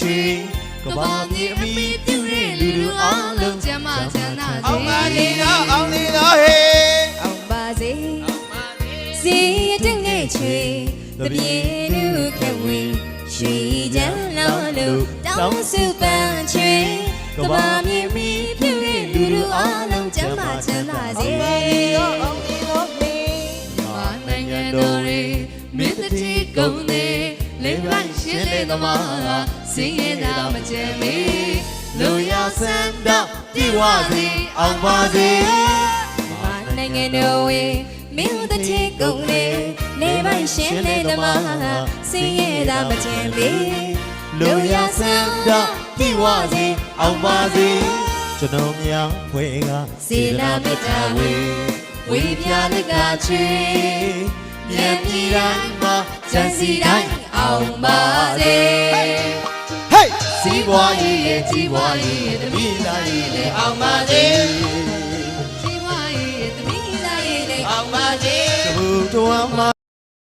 ချွေကဘာမြေအမိပြုတဲ့လူလူအားလုံးကျမ်းမာချမ်းသာအောင်ပါစေလေနော်အောင်နေတော့ဟေးအောင်ပါစေစီရတဲ့ငယ်ချွေတပြေလူခက်ဝေရွှေချမ်းလောလို့တောင်းစုပန်းချွေကဘာမြေမီပြုတဲ့လူလူအားလုံးကျမ်းမာချမ်းသာစေအောင်နေတော့ဟေးမာနိုင်ငံတော်ရေမင်းတတိကုံနေ လေးပိုင်းရှင်းလေသမားစင်းရတာမကြမ်းမီလူရဆန္ဒပြည့်ဝစေအောင်ပါစေမာနိုင်ငံတော်ရေမင်းတတိကုံနေလေးပိုင်းရှင်းလေသမားစင်းရတာမကြမ်းမီလူရဆန္ဒပြည့်ဝစေအောင်ပါစေကျွန်တော်များဖွဲ့ကစေနာမေတ္တာဝေဝေပြလကချေ မြန်ပြည်တိုင်းမှာစံစီတိုင်းအောင်ပါစေဟေးစီးပွားရေးရဲ့ကြီးပွားရေးရဲ့တမိသားရေးနဲ့အောင်ပါစေစီဝါရေးသမီးသားရေးလေးအောင်ပါစေဘုတော်မှာ